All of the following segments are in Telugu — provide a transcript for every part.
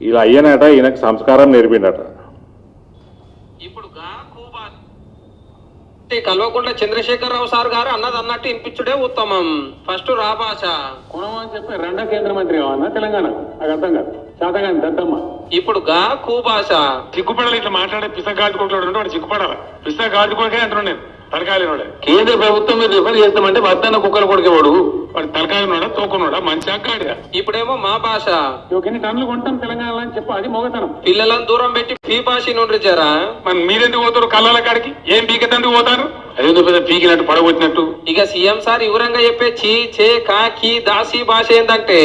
ఇలా అయ్యనట ఈయనకు సంస్కారం నేర్పిండట ఇప్పుడు కల్వకుంట్ల చంద్రశేఖరరావు సార్ గారు అన్నది అన్నట్టు వినిపించుడే ఉత్తమం. ఫస్ట్ రా భాష. కుణం అని చెప్పి రెండో కేంద్ర మంత్రి కావాలన్నా తెలంగాణ. నాకు అర్థం కాదు. శాతగాని దద్దమ్మ. ఇప్పుడు గా కూ భాష సిగ్గుపడాలి ఇట్లా మాట్లాడే పిస గాజుకుంటాడు వాడు సిగ్గుపడాలి పిస గాజుకోకే అంటున్నాడు నేను. తలకాయలు వాడే కేంద్ర ప్రభుత్వం మీరు రిఫర్ చేస్తామంటే వద్దన్న కుక్కలు కొడుకేవాడు. వాడు తలకాయలున్నాడా తోకున్నాడా మంచి అక్కాడిగా ఇప్పుడేమో మా భాష. ఎన్ని టన్నులు కొంటాం తెలంగాణలో అని చెప్పి అది మొగతనం. పిల్లలను దూరం పెట్టి ఫీ భాష నుండి జరా మరి మీరెందుకు పోతారు కళ్ళల కాడికి? ఏం పీకెత్తందుకు పోతారు? అదేందో పెద్ద పీకినట్టు పడగొట్టినట్టు? ఇక సీఎం సార్ వివరంగా చెప్పే చీ చే కా కీ దాసి భాష ఏంటంటే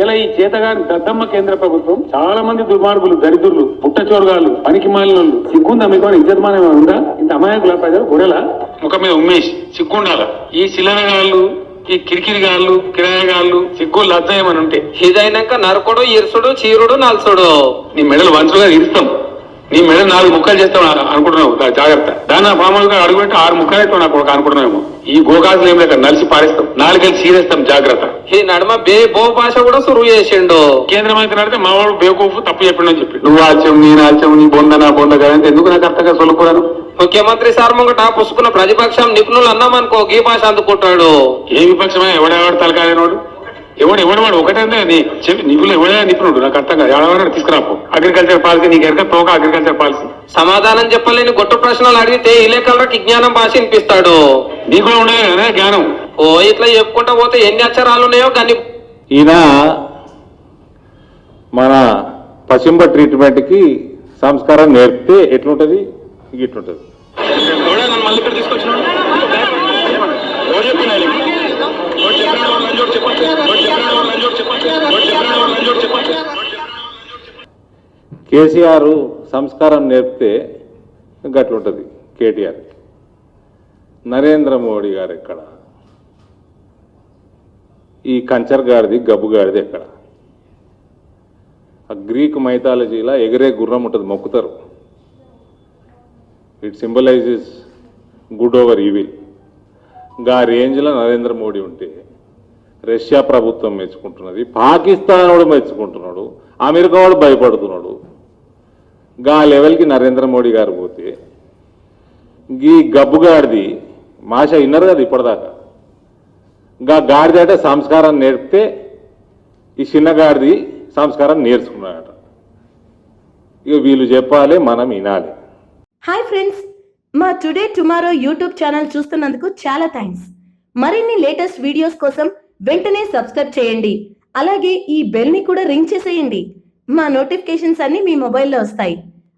ఇలా ఈ చేతగాని దద్దమ్మ కేంద్ర ప్రభుత్వం చాలా మంది దుర్మార్గులు దరిద్రులు పుట్టచోరగాళ్ళు పనికి మాలినోళ్ళు సిగ్గుందా మీకు ఇజ్జతమానం ఉందా? అమాయకుల ప్రజలు గొడవలా ముఖం మీద ఉమ్మేసి సిగ్గుండాల? ఈ శిలనగాళ్ళు ఈ కిరికిరిగాళ్ళు కిరాయగాళ్ళు సిగ్గు లజ్జయమని ఉంటే ఇదైనాక నరకుడు ఇరుసుడు చీరుడు నల్సుడు. నీ మెడలు వంచులుగా ఇరుస్తాం నీ మెడ నాలుగు ముక్కలు చేస్తాం అను- అనుకుంటున్నావు. జాగ్రత్త. దాన్ని పాములుగా అడుగుంటే ఆరు ముక్కలు అయితే నాకు ఒక అనుకుంటున్నామేమో ఈ గోగాసులు ఏం లేక నలిసి పారేస్తాం నాలుగేళ్ళు చీరేస్తాం జాగ్రత్త. ఈ నడుమ బే బో భాష కూడా సురువు చేసిండు. కేంద్ర మంత్రి అడిగితే మా వాడు బేవకూఫ్ తప్పు చెప్పిండని చెప్పి. నువ్వు ఆల్చం నేను ఆల్చం నీ బొంద నా బొంద కదా అంటే ఎందుకు నాకు అర్థంగా సొల్లుకోరాను ముఖ్యమంత్రి సార్ ముంగట పుసుకున్న ప్రతిపక్షం నిపుణులు అన్నామనుకో గీ భాష అందుకుంటాడు. ఏ విపక్షమే? ఎవడెవడు తలకాయనోడు? ఎవడు ఎవడవాడు ఒకటే నీ చెప్పి నీకులో ఎవడే నిపుణుడు నాకు అర్థం కాదు. ఎవడెవడ తీసుకురాపో. అగ్రికల్చర్ పాలసీ నీకు ఎరక తోక అగ్రికల్చర్ పాలసీ సమాధానం చెప్పలేని గొట్టు ప్రశ్నలు అడిగితే ఇలేకలకి జ్ఞానం భాష వినిపిస్తాడు? నీకు కూడా ఉండదు కదా జ్ఞానం. ఓ ఇట్లా చెప్పుకుంటా పోతే ఎన్ని అక్షరాలు ఉన్నాయో కానీ ఈయన మన పశుంబ ట్రీట్మెంట్కి సంస్కారం నేర్పితే ఎట్లుంటుంది? ఇట్లుంటుంది. ఎవడే మళ్ళీ ఇక్కడ తీసుకొచ్చినాడు? కేసీఆర్ సంస్కారం నేర్పితే గట్లుంటుంది కేటీఆర్. నరేంద్ర మోడీ గారు ఎక్కడ? ఈ కంచర్ గాడిది గబ్బు గాడిది ఎక్కడ? ఆ గ్రీక్ మైథాలజీలో ఎగిరే గుర్రం ఉంటుంది మొక్కుతారు. ఇట్ సింబలైజెస్ గుడ్ ఓవర్ ఈవిల్గా రేంజ్లో నరేంద్ర మోడీ ఉంటే రష్యా ప్రభుత్వం మెచ్చుకుంటున్నది పాకిస్తాన్ వాడు మెచ్చుకుంటున్నాడు అమెరికా వాడు భయపడుతున్నాడు. గా లెవెల్కి నరేంద్ర మోడీ గారు పోతే గీ గబ్బుగాడిది మాష ఇన్నారు కదా ఇప్పటిదాకా? గా గాడిదట అంటే సంస్కారం నేర్పితే ఈ చిన్నగాడిది సంస్కారం నేర్చుకున్నాడట. ఇక వీళ్ళు చెప్పాలి మనం వినాలి. హాయ్ ఫ్రెండ్స్ మా టుడే టుమారో యూట్యూబ్ ఛానల్ చూస్తున్నందుకు చాలా థ్యాంక్స్ మరిన్ని లేటెస్ట్ వీడియోస్ కోసం వెంటనే సబ్స్క్రైబ్ చేయండి. అలాగే ఈ బెల్ని కూడా రింగ్ చేసేయండి. మా నోటిఫికేషన్స్ అన్నీ మీ మొబైల్లో వస్తాయి.